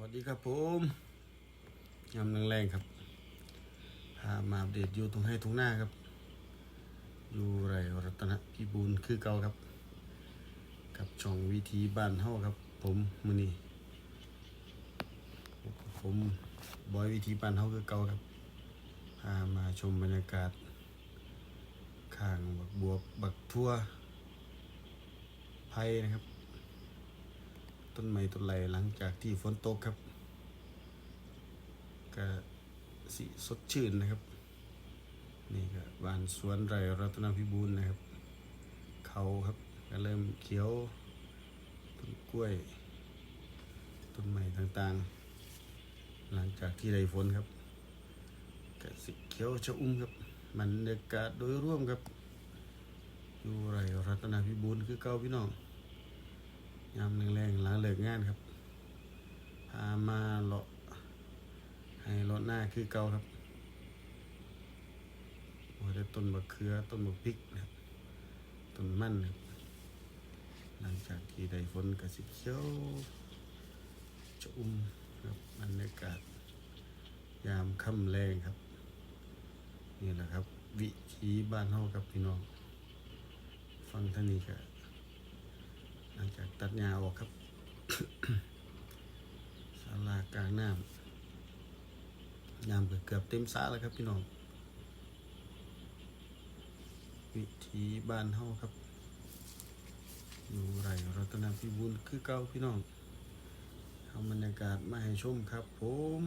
วัสดีครับผมยำแรงๆครับพามาอัปเดตอยู่ตรงให้ตรงหน้าครับ อยู่ไรรัตนพิบูลคือเก่าครับ กับช่องวิธีบ้านเฮาครับ ผมมือนี้ผมบอยวิธีบ้านเฮาคือเก่าครับพามาชมบรรยากาศข้างบักบวบบักทั่วไผ่นะครับ ต้นไม้ต้นไหลหลังจากที่ฝนตกครับก็สีสดชื่นนะครับ นี่ก็บ้านสวนไรรัตนพิบูลนะครับ เขาครับก็เริ่มเขียวต้นกล้วย ต้นไม้ต่างๆ หลังจากที่ได้ฝนครับก็สีเขียวชะอุ่มครับบรรยากาศโดยร่วมครับอยู่ไรรัตนพิบูลคือเก่าพี่น้องยามแรงๆหลังานครับพามาเลาะให้รถหน้าคือเก่าครับว่าจะต้นบักเขือต้นบักพริกนะครับต้นมันครับหลังจากที่ได้ฝนกระสิบเขียวจะอุ้มครับบรรยากาศยามค่ำแรงครับนี่แหละครับ วิถีบ้านเฮาครับพี่น้อง ฟังท่างนี้ครับหลังจากตัดหญ้าออกครับ ศาลากลางน้ำน้ำก็เกือบเต็มสาแล้วครับพี่น้อง วิธีบ้านเฮาครับ อยู่ไรรัตนพิบูลคือเก่าพี่น้องเอาบรรยากาศมาให้ชมครับผม